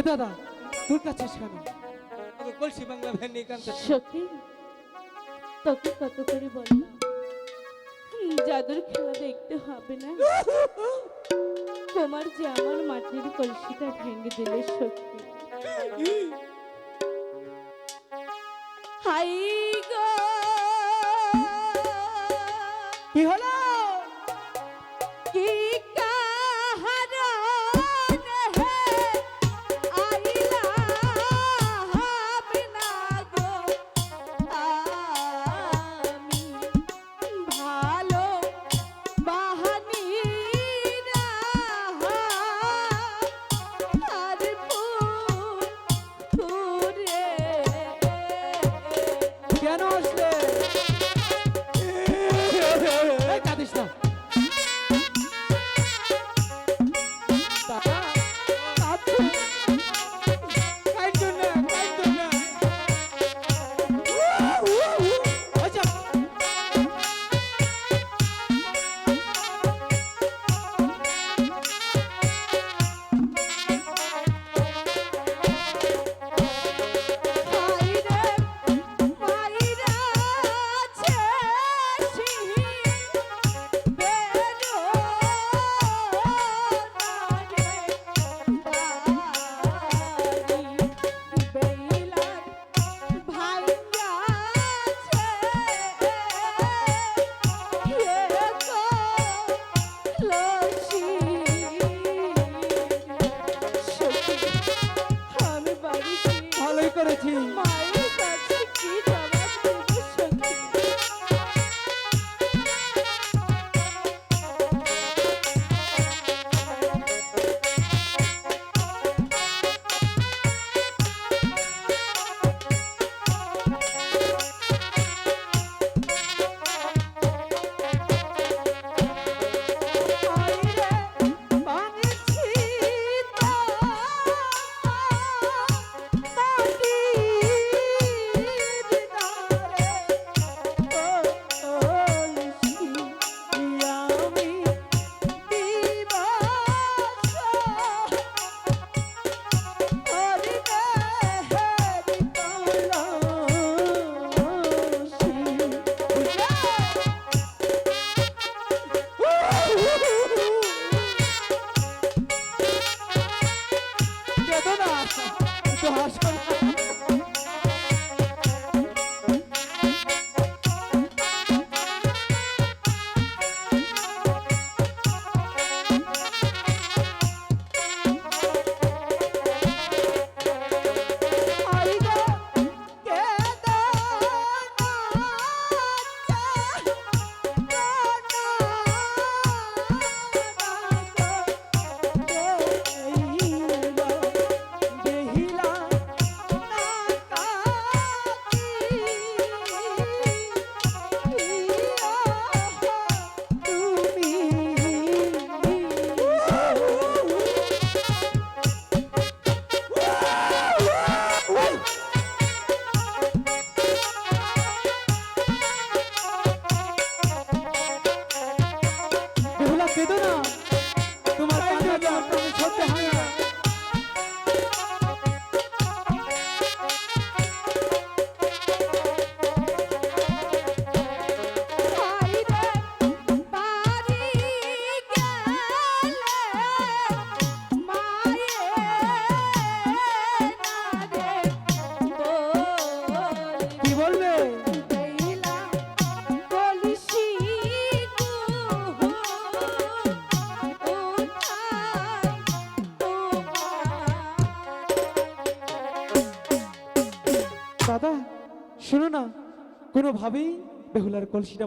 দাদা তোর কাছে সখী তোকে কত করে জাদুর খেলা দেখতে হবে না? তোমার যে আমার মাটির কলসিটা ভেঙে দিলে সত্যি হাই গো! কি হলো? করেছি। হাসপাতাল বাবা শুনো না কোনোভাবেই বেহুলার কলসিটা